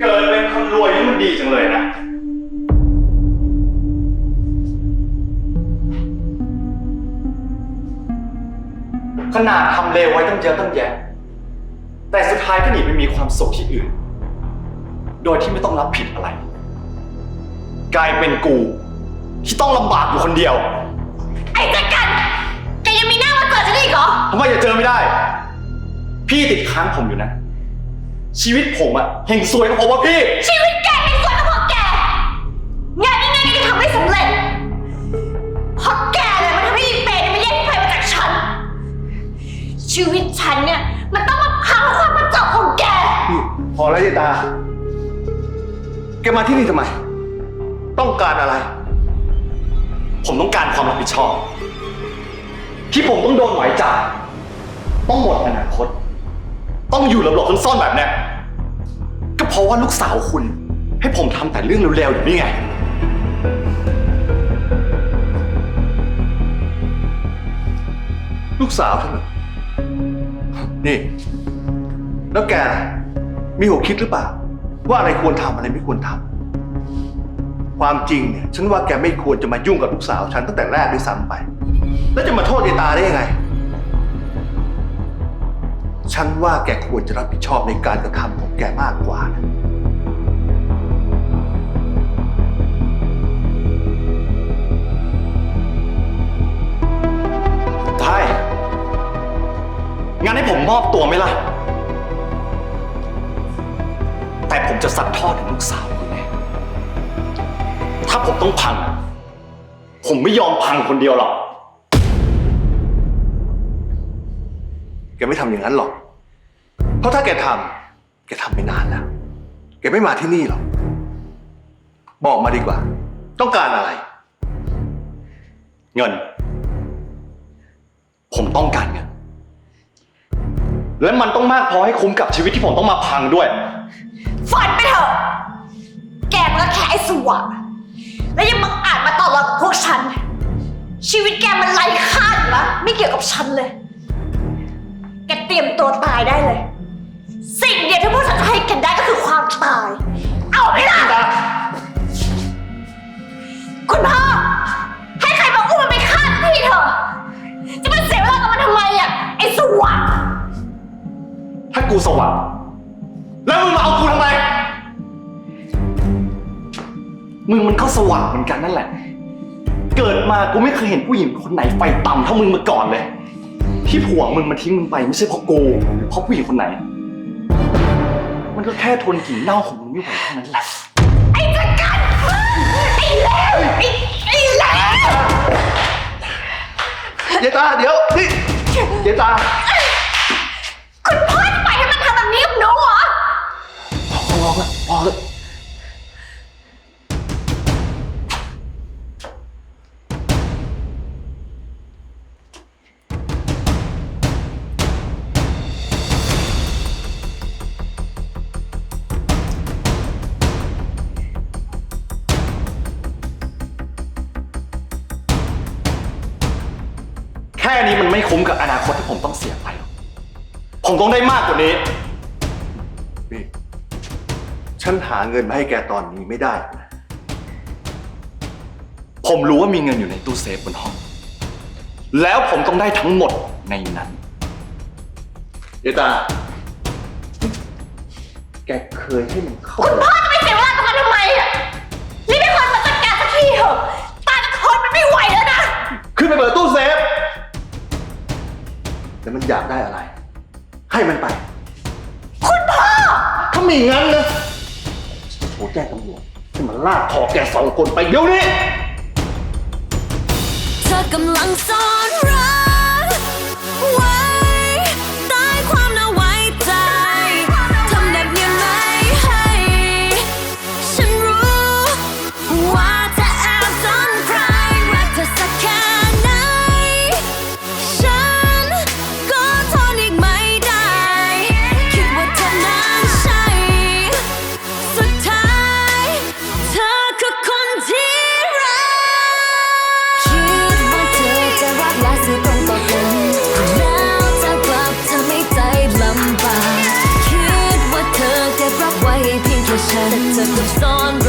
เกิดเป็นคนรวยนี่มันดีจังเลยนะ ขนาดทำเลวไว้ตั้งเยอะตั้งแยะ แต่สุดท้ายก็หนีไปมีความสุขที่อื่น โดยที่ไม่ต้องรับผิดอะไร กลายเป็นกู ที่ต้องลำบากอยู่คนเดียว ไอ้จักรันแกยังมีหน้ามาเกิดฉันอีกเหรอทำไมจะเจอไม่ได้ พี่ติดค้างผมอยู่นะ ชีวิตผมอะเฮงซวยก็เพราะว่าพี่ ชีวิตแกเป็นส่วนของแก งานนี้ไงแกทำไม่สำเร็จเพราะแกเลยมันทำให้อีเปย์มันแย่งไฟมาจากฉัน ชีวิตฉันเนี่ยมันต้องมาพังเพราะความประจบของแก นี่พอแล้วยายตา แกมาที่นี่ทำไม ต้องการอะไร ผมต้องการความรับผิดชอบ ที่ผมต้องโดนหมายจับต้องหมดอนาคต ต้องอยู่หลบๆซ่อนๆแบบเนี้ยก็เพ ราะว่าลูกสาวคุณ ให้ผมทำแต่เรื่องเร็วๆอยู่นี่ไง ลูกสาวฉันเหรอนี่ แล้วแกล่ะมีหัวคิดหรือเปล่า ว่าอะไรควรทำอะไรไม่ควรทำความจริงเนี่ยฉันว่าแกไม่ควรจะมายุ่งกับลูกสาวฉันตั้งแต่แรกด้วยซ้ำไป แล้วจะมาโทษยายตาได้ยังไง ฉันว่าแกควรจะรับผิดชอบในการกระทำของแกมากกว่านะ ได้งั้นให้ผมมอบตัวไหมล่ะ แต่ผมจะซัดทอดถึงลูกสาวคุณแน่ถ้าผมต้องพัง ผมไม่ยอมพังคนเดียวหรอก แกไม่ทำอย่างนั้นหรอก เพราะถ้าแกทำแกทำไปนานแล้ว แกไม่มาที่นี่หรอก บอกมาดีกว่า ต้องการอะไร เงิน ผมต้องการเงิน และมันต้องมากพอให้คุ้มกับชีวิตที่ผมต้องมาพังด้วย ฝันไปเถอะ แกมันก็แค่ไอ้สวะและยังบังอาจมาต่อรองกับพวกฉัน ชีวิตแกมันไร้ค่าอยู่แล้วไม่เกี่ยวกับฉันเลย แกเตรียมตัวตายได้เลย สิ่งเดียวที่พวกฉันจะให้แกได้ก็คือความตาย เอาไหมล่ะ คุณพ่อ ให้ใครมาอุ้มมันไปฆ่าสักทีเถอะ จะมาเสียเวลากับมันทำไมอะ ไอ้สวัสดถ้ากูสว่างแล้วมึงมาเอากูทำไม มึงมันก็สว่างเหมือนกันนั่นแหละ เกิดมากูไม่เคยเห็นผู้หญิงคนไหนไฟต่ำเท่ามึงมาก่อนเลย ที่ผัวมึงมาทิ้งมึงไปไม่ใช่เพราะกูหรือเพราะผู้หญิงคนไหน มันก็แค่ทนกลิ่นเน่าของมึงไม่ไหวเท่านั้นแหละ ไอ้จักรันไอ้เลวไอ้ไอ้เลวยายตาเดี๋ยวนี่ยายตา ค่นี้มันไม่คุ้มกับอนาคตที่ผมต้องเสียไปหรอกผมต้องได้มากกว่านี้ นี่ ฉันหาเงินมาให้แกตอนนี้ไม่ได้นะผมรู้ว่ามีเงินอยู่ในตู้เซฟบนห้อง แล้วผมต้องได้ทั้งหมดในนั้นยายตา แกเคยให้มันเข้าคุณพ่อจะไปเสียเวลากับมันทำไมอะรีบไปคนมาจัดการสักทีเถอะตาจะทนมันไม่ไหวแล้วนะ ขึ้นไปเปิดตู้เซฟ แต่มันอยากได้อะไร ให้มันไป คุณพ่อ ถ้ามีงั้นนะจะโทรแจ้งตำรวจให้มันลากคอแกสองคนไปเดี๋ยวนี้ เธอกำลังซ่อน ฉัน